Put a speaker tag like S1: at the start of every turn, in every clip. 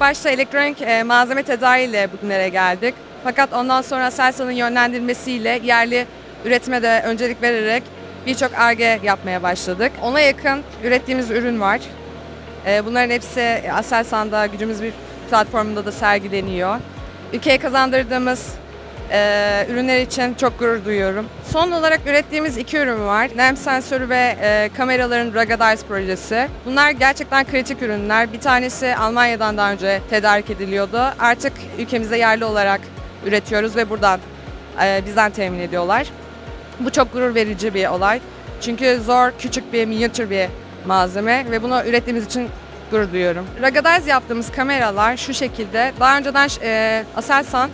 S1: Başta elektronik e, malzeme tedariğiyle bugünlere geldik. Fakat ondan sonra Aselsan'ın yönlendirmesiyle yerli üretime de öncelik vererek birçok ARGE yapmaya başladık. Ona yakın ürettiğimiz ürün var. E, bunların hepsi Aselsan'da gücümüz bir platformunda da sergileniyor. Ülkeye kazandırdığımız e, ürünler için çok gurur duyuyorum. Son olarak ürettiğimiz iki ürün var. NEM sensörü ve e, kameraların Rugadize projesi. Bunlar gerçekten kritik ürünler. Bir tanesi Almanya'dan daha önce tedarik ediliyordu. Artık ülkemizde yerli olarak üretiyoruz ve buradan e, bizden temin ediyorlar. Bu çok gurur verici bir olay. Çünkü zor, küçük bir, minyatür bir malzeme ve bunu ürettiğimiz için gurur duyuyorum. Rugadize yaptığımız kameralar şu şekilde. Daha önceden e, Aselsan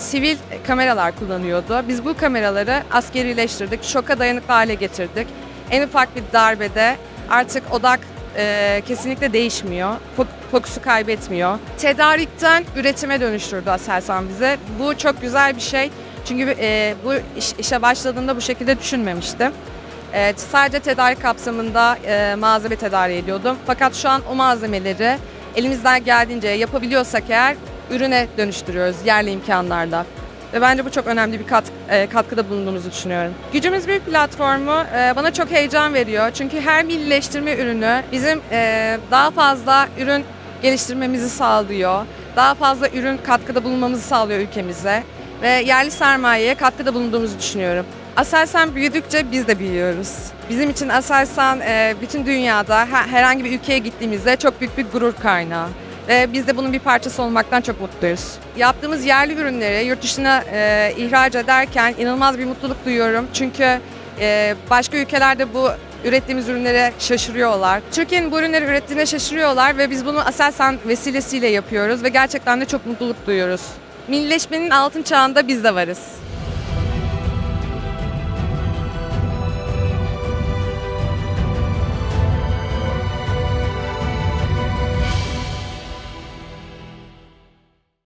S1: sivil kameralar kullanıyordu. Biz bu kameraları askerileştirdik, şoka dayanıklı hale getirdik. En ufak bir darbede artık odak e, kesinlikle değişmiyor, fok- fokusu kaybetmiyor. Tedarikten üretime dönüştürdü Aselsan bize. Bu çok güzel bir şey. Çünkü e, bu iş- işe başladığımda bu şekilde düşünmemiştim. E, sadece tedarik kapsamında e, malzeme tedarik ediyordum. Fakat şu an o malzemeleri elimizden geldiğince yapabiliyorsak eğer ürüne dönüştürüyoruz yerli imkanlarla. Ve bence bu çok önemli bir kat, e, katkıda bulunduğumuzu düşünüyorum. Gücümüz bir platformu e, bana çok heyecan veriyor. Çünkü her millileştirme ürünü bizim e, daha fazla ürün geliştirmemizi sağlıyor. Daha fazla ürün katkıda bulunmamızı sağlıyor ülkemize. Ve yerli sermayeye katkıda bulunduğumuzu düşünüyorum. Aselsan büyüdükçe biz de büyüyoruz. Bizim için Aselsan e, bütün dünyada her- herhangi bir ülkeye gittiğimizde çok büyük bir gurur kaynağı. Ve biz de bunun bir parçası olmaktan çok mutluyuz. Yaptığımız yerli ürünleri yurt dışına e, ihraç ederken inanılmaz bir mutluluk duyuyorum. Çünkü e, başka ülkelerde bu ürettiğimiz ürünlere şaşırıyorlar. Türkiye'nin bu ürünleri ürettiğine şaşırıyorlar ve biz bunu Aselsan vesilesiyle yapıyoruz ve gerçekten de çok mutluluk duyuyoruz. Millileşmenin altın çağında biz de varız.